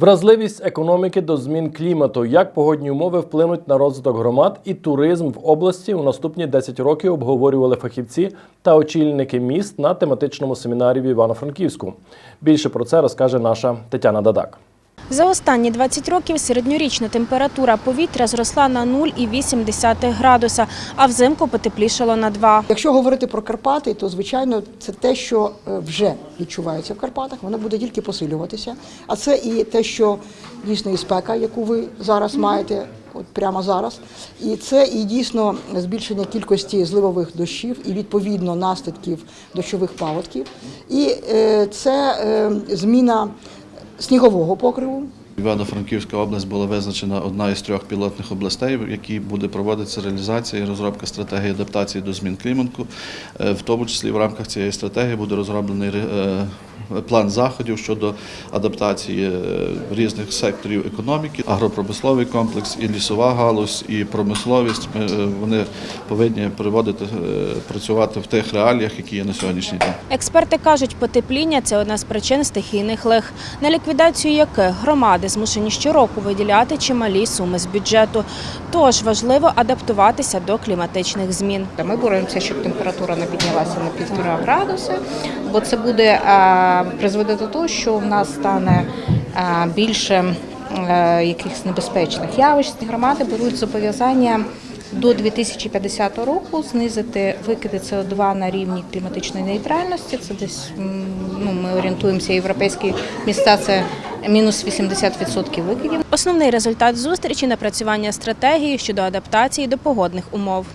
Вразливість економіки до змін клімату, як погодні умови вплинуть на розвиток громад і туризм в області у наступні 10 років обговорювали фахівці та очільники міст на тематичному семінарі в Івано-Франківську. Більше про це розкаже наша Тетяна Дадак. За останні 20 років середньорічна температура повітря зросла на 0,8 градуса, а взимку потеплішало на 2. Якщо говорити про Карпати, то звичайно це те, що е, вже відчувається в Карпатах, воно буде тільки посилюватися. А це і те, що дійсно і спека, яку ви зараз маєте, от прямо зараз. І це і дійсно збільшення кількості зливових дощів і відповідно наслідків дощових паводків. І е, це е, зміна снігового покриву. Івано-Франківська область була визначена одна із трьох пілотних областей, в якій буде проводитися реалізація і розробка стратегії адаптації до змін клімату. Е, В тому числі в рамках цієї стратегії буде розроблений е, план заходів щодо адаптації е, різних секторів економіки, агропромисловий комплекс, і лісова галузь, і промисловість. Ми, Вони повинні приводити працювати в тих реаліях, які є на сьогоднішній день. Експерти кажуть, потепління це одна з причин стихійних лих, на ліквідацію яких громади змушені щороку виділяти чималі суми з бюджету. Тож важливо адаптуватися до кліматичних змін. Ми боремося, щоб температура не піднялася на півтора градуси, бо це буде а, призведе до того, що в нас стане більше е, якихось небезпечних явищ. Громади беруть зобов'язання до 2050 року знизити викиди СО2 на рівні кліматичної нейтральності. Це десь ну, ми орієнтуємося, європейські міста це мінус 80% викидів. Основний результат зустрічі напрацювання стратегії щодо адаптації до погодних умов.